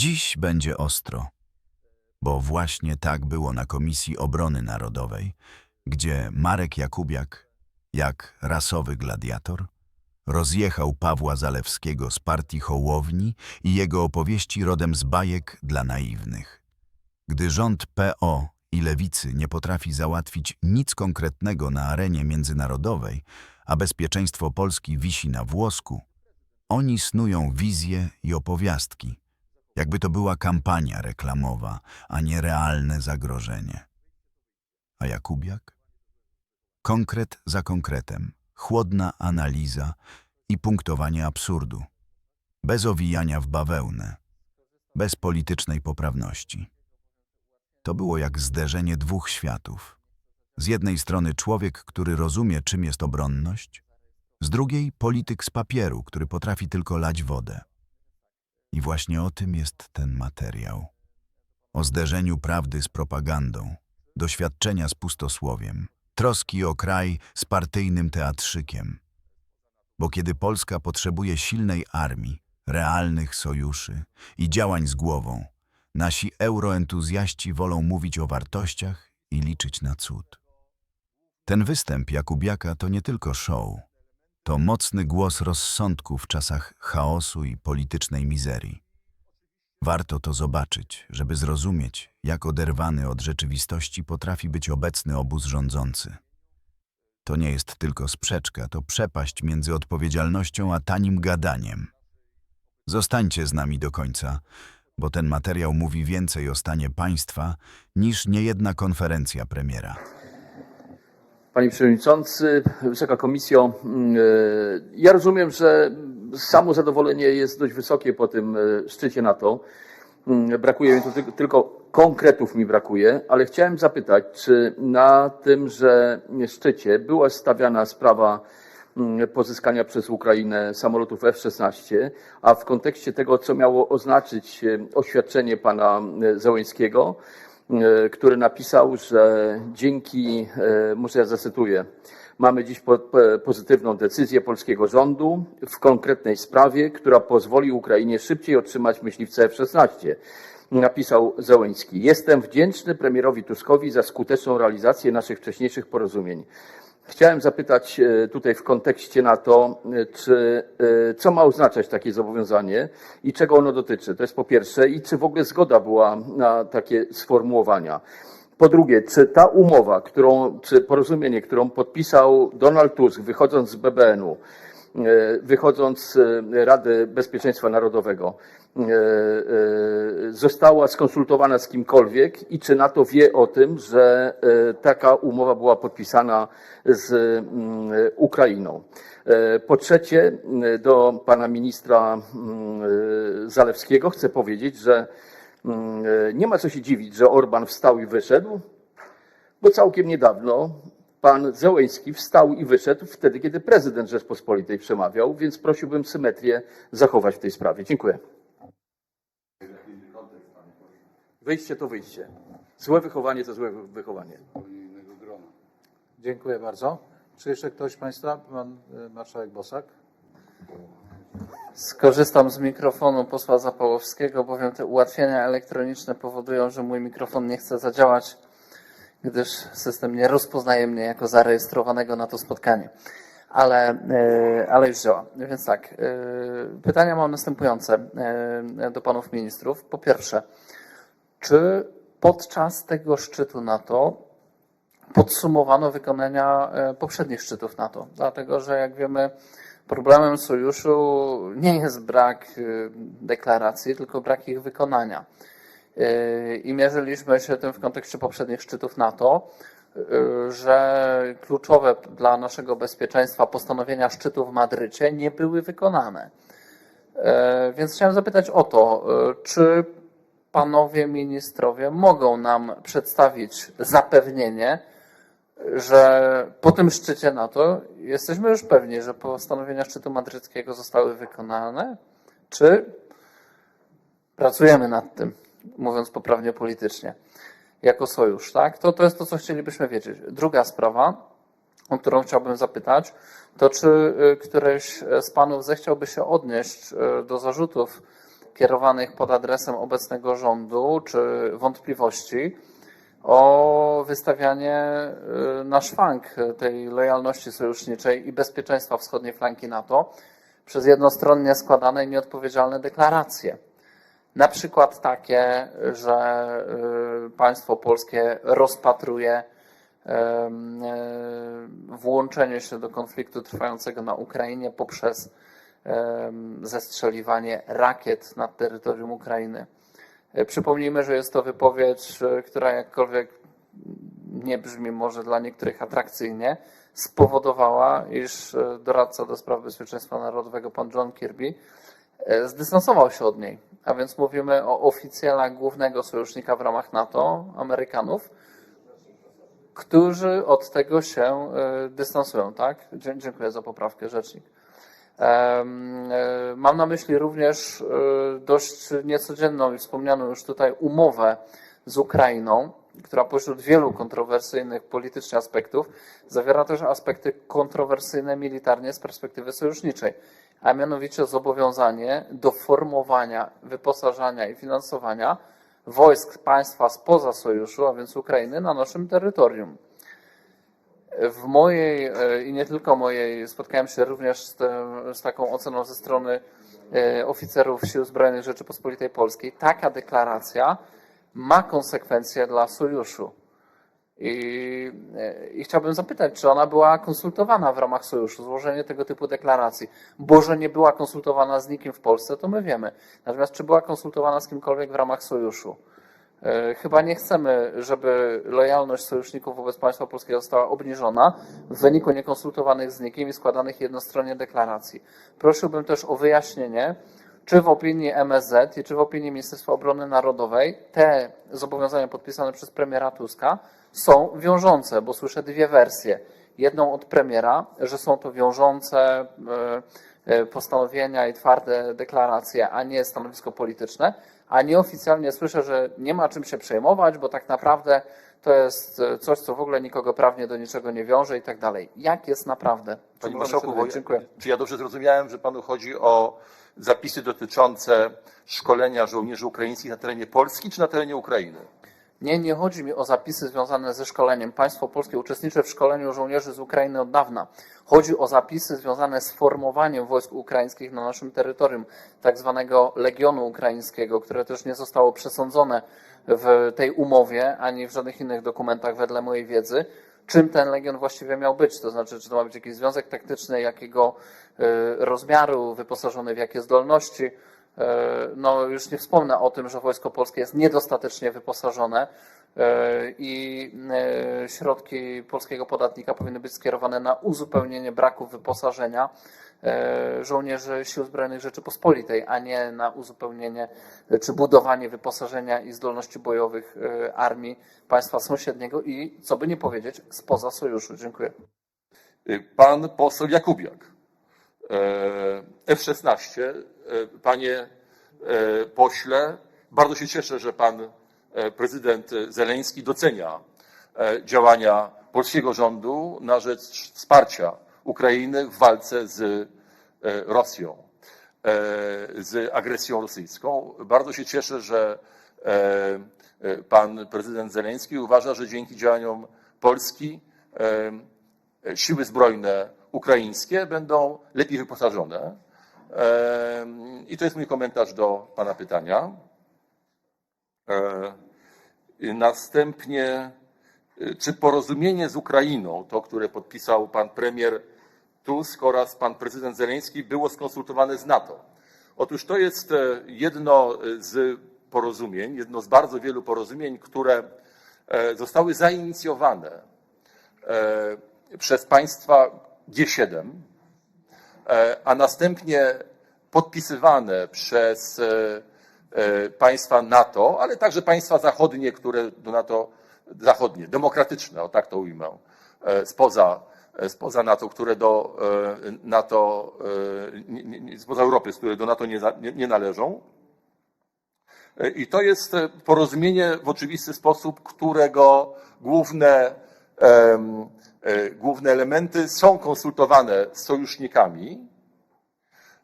Dziś będzie ostro, bo właśnie tak było na Komisji Obrony Narodowej, gdzie Marek Jakubiak, jak rasowy gladiator, rozjechał Pawła Zalewskiego z partii Hołowni i jego opowieści rodem z bajek dla naiwnych. Gdy rząd PO i lewicy nie potrafi załatwić nic konkretnego na arenie międzynarodowej, a bezpieczeństwo Polski wisi na włosku, oni snują wizje i opowiastki, jakby to była kampania reklamowa, a nie realne zagrożenie. A Jakubiak? Konkret za konkretem, chłodna analiza i punktowanie absurdu, bez owijania w bawełnę, bez politycznej poprawności. To było jak zderzenie dwóch światów. Z jednej strony człowiek, który rozumie, czym jest obronność, z drugiej polityk z papieru, który potrafi tylko lać wodę. I właśnie o tym jest ten materiał. O zderzeniu prawdy z propagandą, doświadczenia z pustosłowiem, troski o kraj z partyjnym teatrzykiem. Bo kiedy Polska potrzebuje silnej armii, realnych sojuszy i działań z głową, nasi euroentuzjaści wolą mówić o wartościach i liczyć na cud. Ten występ Jakubiaka to nie tylko show. To mocny głos rozsądku w czasach chaosu i politycznej mizerii. Warto to zobaczyć, żeby zrozumieć, jak oderwany od rzeczywistości potrafi być obecny obóz rządzący. To nie jest tylko sprzeczka, to przepaść między odpowiedzialnością a tanim gadaniem. Zostańcie z nami do końca, bo ten materiał mówi więcej o stanie państwa niż niejedna konferencja premiera. Panie Przewodniczący, Wysoka Komisjo, mm, e, ja rozumiem, że samo zadowolenie jest dość wysokie po tym e, szczycie NATO. Mm, Brakuje mi tu tylko, konkretów mi brakuje, ale chciałem zapytać, czy na tymże szczycie była stawiana sprawa mm, pozyskania przez Ukrainę samolotów F-16, a w kontekście tego, co miało oznaczyć e, oświadczenie pana Załęskiego, e, który napisał, że dzięki, e, może ja zacytuję, mamy dziś po, po, pozytywną decyzję polskiego rządu w konkretnej sprawie, która pozwoli Ukrainie szybciej otrzymać myśliwce F-16. Napisał Załęski. Jestem wdzięczny premierowi Tuskowi za skuteczną realizację naszych wcześniejszych porozumień. Chciałem zapytać e, tutaj w kontekście NATO, e, czy, e, co ma oznaczać takie zobowiązanie i czego ono dotyczy. To jest po pierwsze i czy w ogóle zgoda była na takie sformułowania. Po drugie, czy ta umowa, którą, czy porozumienie, którą podpisał Donald Tusk wychodząc z BBN-u, wychodząc z e, Rady Bezpieczeństwa Narodowego, e, e, została skonsultowana z kimkolwiek i czy NATO wie o tym, że e, taka umowa była podpisana z mm, Ukrainą. E, Po trzecie, do pana ministra mm, e, Zalewskiego chcę powiedzieć, że Mm, e, Nie ma co się dziwić, że Orban wstał i wyszedł, bo całkiem niedawno pan Zełęński wstał i wyszedł wtedy, kiedy prezydent Rzeczpospolitej przemawiał, więc prosiłbym symetrię zachować w tej sprawie. Dziękuję. Wyjście to wyjście. Złe wychowanie to złe wychowanie. Dziękuję bardzo. Czy jeszcze ktoś z Państwa? Pan y, marszałek Bosak. Skorzystam z mikrofonu posła Zapałowskiego, bowiem te ułatwienia elektroniczne powodują, że mój mikrofon nie chce zadziałać, gdyż system nie rozpoznaje mnie jako zarejestrowanego na to spotkanie. Ale, e, ale już działa. Więc tak, e, pytania mam następujące e, do panów ministrów. Po pierwsze, czy podczas tego szczytu NATO podsumowano wykonania poprzednich szczytów NATO? Dlatego, że jak wiemy, Problemem sojuszu nie jest brak deklaracji, tylko brak ich wykonania. Y, I mierzyliśmy się tym w kontekście poprzednich szczytów NATO, y, że kluczowe dla naszego bezpieczeństwa postanowienia szczytu w Madrycie nie były wykonane. Więc chciałem zapytać o to, czy panowie ministrowie mogą nam przedstawić zapewnienie, że po tym szczycie NATO jesteśmy już pewni, że postanowienia szczytu madryckiego zostały wykonane, czy pracujemy nad tym, mówiąc poprawnie politycznie, jako sojusz, tak? To, to jest to, co chcielibyśmy wiedzieć. Druga sprawa, o którą chciałbym zapytać, to czy y, któreś z panów zechciałby się odnieść y, do zarzutów kierowanych pod adresem obecnego rządu, czy wątpliwości o wystawianie y, na szwank tej lojalności sojuszniczej i bezpieczeństwa wschodniej flanki NATO przez jednostronnie składane i nieodpowiedzialne deklaracje. Na przykład takie, że y, państwo polskie rozpatruje em, e, włączenie się do konfliktu trwającego na Ukrainie poprzez zestrzeliwanie rakiet nad terytorium Ukrainy. Przypomnijmy, że jest to wypowiedź, która jakkolwiek nie brzmi może dla niektórych atrakcyjnie, spowodowała, iż doradca do spraw bezpieczeństwa narodowego pan John Kirby zdystansował się od niej. A więc mówimy o oficjalach głównego sojusznika w ramach NATO, Amerykanów, którzy od tego się e, dystansują, tak? Dziękuję za poprawkę, rzecznik. E, Mam na myśli również e, dość niecodzienną i wspomnianą już tutaj umowę z Ukrainą, która pośród wielu kontrowersyjnych politycznie aspektów zawiera też aspekty kontrowersyjne militarnie z perspektywy sojuszniczej, a mianowicie zobowiązanie do formowania, wyposażania i finansowania wojsk państwa spoza sojuszu, a więc Ukrainy, na naszym terytorium. W mojej e, i nie tylko mojej, spotkałem się również z, z taką oceną ze strony e, oficerów Sił Zbrojnych Rzeczypospolitej Polskiej. Taka deklaracja ma konsekwencje dla sojuszu. I, e, I chciałbym zapytać, czy ona była konsultowana w ramach sojuszu, złożenie tego typu deklaracji. Bo, że nie była konsultowana z nikim w Polsce, to my wiemy. Natomiast czy była konsultowana z kimkolwiek w ramach sojuszu? E, Chyba nie chcemy, żeby lojalność sojuszników wobec państwa polskiego została obniżona w wyniku niekonsultowanych z nikim i składanych jednostronnie deklaracji. Prosiłbym też o wyjaśnienie, czy w opinii MSZ i czy w opinii Ministerstwa Obrony Narodowej te zobowiązania podpisane przez premiera Tuska są wiążące, bo słyszę dwie wersje. Jedną od premiera, że są to wiążące e, e, postanowienia i twarde deklaracje, a nie stanowisko polityczne, a nieoficjalnie słyszę, że nie ma czym się przejmować, bo tak naprawdę to jest e, coś, co w ogóle nikogo prawnie do niczego nie wiąże i tak dalej. Jak jest naprawdę? Panie Marszałku, bo? Dziękuję. czy ja dobrze zrozumiałem, że Panu chodzi o zapisy dotyczące szkolenia żołnierzy ukraińskich na terenie Polski czy na terenie Ukrainy? Nie, nie chodzi mi o zapisy związane ze szkoleniem. Państwo polskie uczestniczy w szkoleniu żołnierzy z Ukrainy od dawna. Chodzi o zapisy związane z formowaniem wojsk ukraińskich na naszym terytorium, tak zwanego Legionu Ukraińskiego, które też nie zostało przesądzone w tej umowie ani w żadnych innych dokumentach, wedle mojej wiedzy. Czym ten legion właściwie miał być? To znaczy, czy to ma być jakiś związek taktyczny, jakiego y, rozmiaru, wyposażony w jakie zdolności? E, No, już nie wspomnę o tym, że Wojsko Polskie jest niedostatecznie wyposażone e, i e, środki polskiego podatnika powinny być skierowane na uzupełnienie braków wyposażenia żołnierzy Sił Zbrojnych Rzeczypospolitej, a nie na uzupełnienie czy budowanie wyposażenia i zdolności bojowych armii państwa sąsiedniego i, co by nie powiedzieć, spoza sojuszu. Dziękuję. Y, Pan poseł Jakubiak. E, F-16. E, Panie e, pośle, bardzo się cieszę, że pan prezydent Zeleński docenia działania polskiego rządu na rzecz wsparcia Ukrainy w walce z Rosją, z agresją rosyjską. Bardzo się cieszę, że pan prezydent Zeleński uważa, że dzięki działaniom Polski siły zbrojne ukraińskie będą lepiej wyposażone. I to jest mój komentarz do Pana pytania. E, Następnie, y, czy porozumienie z Ukrainą, to które podpisał Pan premier Tusk oraz Pan prezydent Zeleński, było skonsultowane z NATO? Otóż to jest e, jedno z porozumień, jedno z bardzo wielu porozumień, które e, zostały zainicjowane e, przez państwa G7, e, a następnie podpisywane przez e, e, państwa NATO, ale także państwa zachodnie, które do NATO, zachodnie, demokratyczne, o tak to ujmę, spoza, spoza NATO, które do NATO, spoza Europy, które do NATO nie, nie, należą. I to jest porozumienie w oczywisty sposób, którego główne, główne elementy są konsultowane z sojusznikami.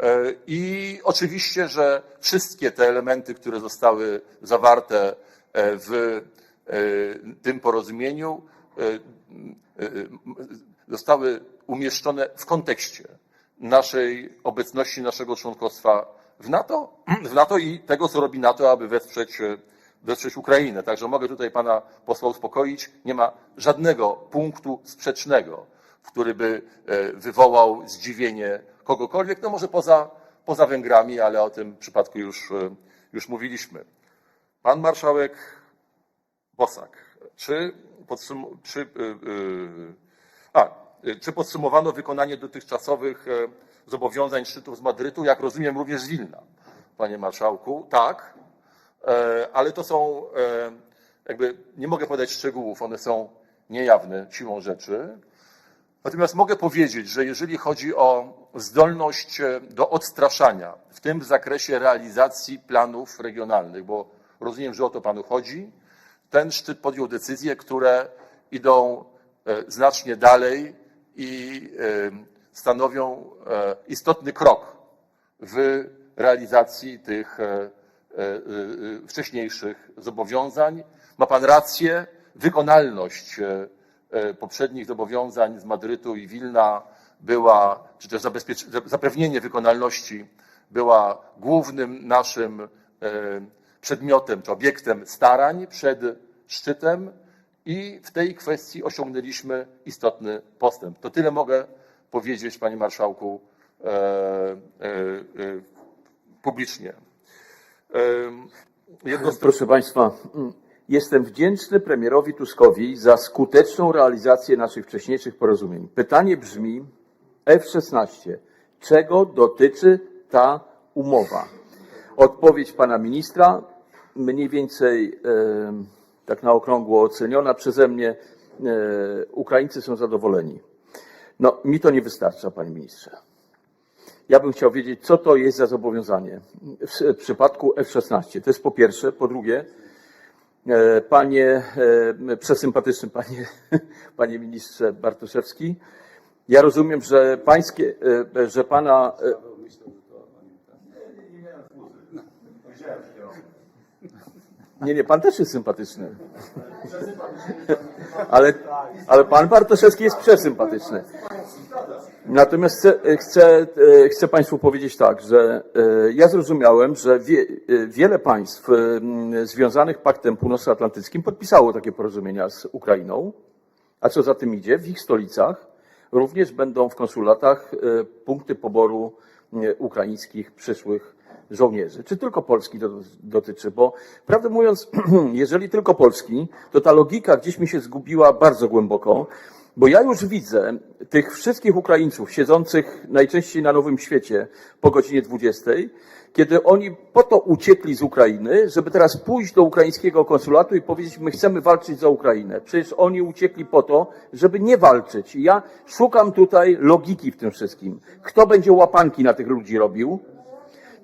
E, I oczywiście, że wszystkie te elementy, które zostały zawarte e, w e, tym porozumieniu, e, e, zostały umieszczone w kontekście naszej obecności, naszego członkostwa w NATO, w NATO i tego, co robi NATO, aby wesprzeć, wesprzeć Ukrainę. Także mogę tutaj pana posła uspokoić, nie ma żadnego punktu sprzecznego, który by e, wywołał zdziwienie kogokolwiek, no może poza, poza Węgrami, ale o tym przypadku już, e, już mówiliśmy. Pan marszałek Bosak, czy, podsum, czy, y, y, a, czy podsumowano wykonanie dotychczasowych zobowiązań szczytów z Madrytu, jak rozumiem również z Wilna, panie marszałku? Tak, ale to są, e, jakby, nie mogę podać szczegółów, one są niejawne siłą rzeczy. Natomiast mogę powiedzieć, że jeżeli chodzi o zdolność e, do odstraszania, w tym zakresie realizacji planów regionalnych, bo rozumiem, że o to panu chodzi, ten szczyt podjął decyzje, które idą e, znacznie dalej i e, stanowią e, istotny krok w realizacji tych e, e, e, wcześniejszych zobowiązań. Ma Pan rację, wykonalność e, e, poprzednich zobowiązań z Madrytu i Wilna była, czy też zapewnienie wykonalności była głównym naszym e, przedmiotem czy obiektem starań przed szczytem i w tej kwestii osiągnęliśmy istotny postęp. To tyle mogę powiedzieć, Panie Marszałku, e, e, e, publicznie. Jedno z Proszę Państwa, mm, jestem wdzięczny premierowi Tuskowi za skuteczną realizację naszych wcześniejszych porozumień. Pytanie brzmi F-16. Czego dotyczy ta umowa? Odpowiedź pana ministra, mniej więcej tak na okrągło oceniona przeze mnie. E, Ukraińcy są zadowoleni. No, mi to nie wystarcza, panie ministrze. Ja bym chciał wiedzieć, co to jest za zobowiązanie w przypadku F-16. To jest po pierwsze. Po drugie, e, panie e, przesympatyczny panie, panie ministrze Bartoszewski, ja rozumiem, że pańskie, e, że pana. Nie, nie, pan też jest sympatyczny. Ale, ale pan Bartoszewski jest przesympatyczny. Natomiast chcę, chcę, e, chcę Państwu powiedzieć tak, że e, ja zrozumiałem, że wie, e, wiele państw e, związanych Paktem Północnoatlantyckim podpisało takie porozumienia z Ukrainą, a co za tym idzie, w ich stolicach również będą w konsulatach e, punkty poboru e, ukraińskich przyszłych żołnierzy. Czy tylko Polski to dotyczy? Bo prawdę mówiąc, jeżeli tylko Polski, to ta logika gdzieś mi się zgubiła bardzo głęboko, bo ja już widzę tych wszystkich Ukraińców siedzących najczęściej na Nowym Świecie po godzinie 20, kiedy oni po to uciekli z Ukrainy, żeby teraz pójść do ukraińskiego konsulatu i powiedzieć, my chcemy walczyć za Ukrainę. Przecież oni uciekli po to, żeby nie walczyć. I ja szukam tutaj logiki w tym wszystkim. Kto będzie łapanki na tych ludzi robił?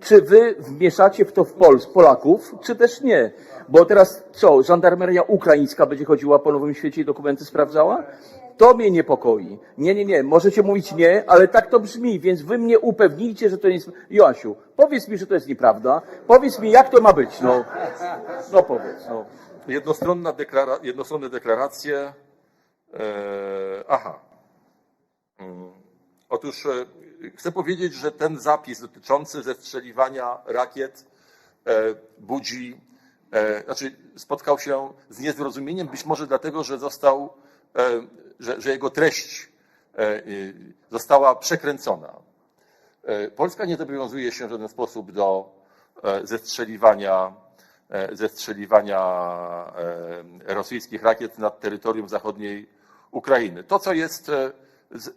Czy wy wmieszacie w to w Pol Polaków, czy też nie? Bo teraz co, żandarmeria ukraińska będzie chodziła po Nowym Świecie i dokumenty sprawdzała? To mnie niepokoi. Nie, nie, nie, możecie mówić nie, ale tak to brzmi, więc wy mnie upewnijcie, że to jest... Joasiu, powiedz mi, że to jest nieprawda. Powiedz mi, jak to ma być, no. No powiedz, no. Jednostronna deklara, jednostronne deklaracje. E, aha. Mm. Otóż e, chcę powiedzieć, że ten zapis dotyczący zestrzeliwania rakiet e, budzi, e, znaczy spotkał się z niezrozumieniem, być może dlatego, że został, że, że jego treść e, y, została przekręcona. E, Polska nie zobowiązuje się w żaden sposób do e, zestrzeliwania, e, zestrzeliwania e, rosyjskich rakiet nad terytorium zachodniej Ukrainy. To, co jest e,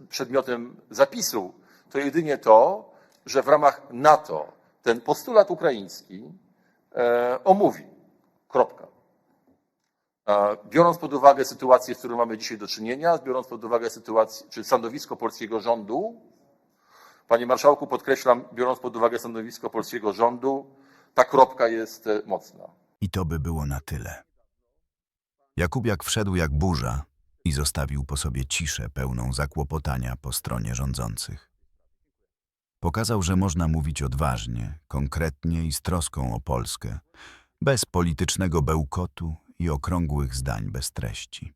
przedmiotem zapisu, to jedynie to, że w ramach NATO ten postulat ukraiński e, omówi. Kropka. Biorąc pod uwagę sytuację, z którą mamy dzisiaj do czynienia, biorąc pod uwagę sytuację, czy stanowisko polskiego rządu, Panie Marszałku, podkreślam, biorąc pod uwagę stanowisko polskiego rządu, ta kropka jest e, mocna. I to by było na tyle. Jakubiak wszedł jak burza i zostawił po sobie ciszę pełną zakłopotania po stronie rządzących. Pokazał, że można mówić odważnie, konkretnie i z troską o Polskę, bez politycznego bełkotu i okrągłych zdań bez treści.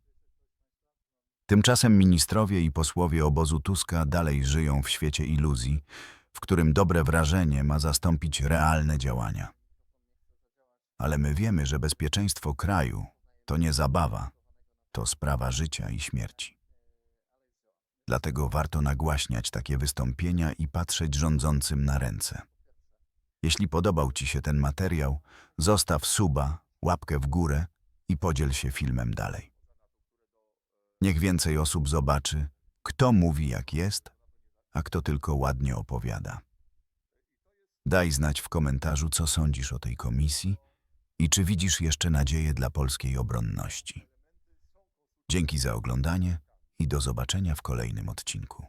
Tymczasem ministrowie i posłowie obozu Tuska dalej żyją w świecie iluzji, w którym dobre wrażenie ma zastąpić realne działania. Ale my wiemy, że bezpieczeństwo kraju to nie zabawa, to sprawa życia i śmierci. Dlatego warto nagłaśniać takie wystąpienia i patrzeć rządzącym na ręce. Jeśli podobał Ci się ten materiał, zostaw suba, łapkę w górę i podziel się filmem dalej. Niech więcej osób zobaczy, kto mówi jak jest, a kto tylko ładnie opowiada. Daj znać w komentarzu, co sądzisz o tej komisji i czy widzisz jeszcze nadzieję dla polskiej obronności. Dzięki za oglądanie i do zobaczenia w kolejnym odcinku.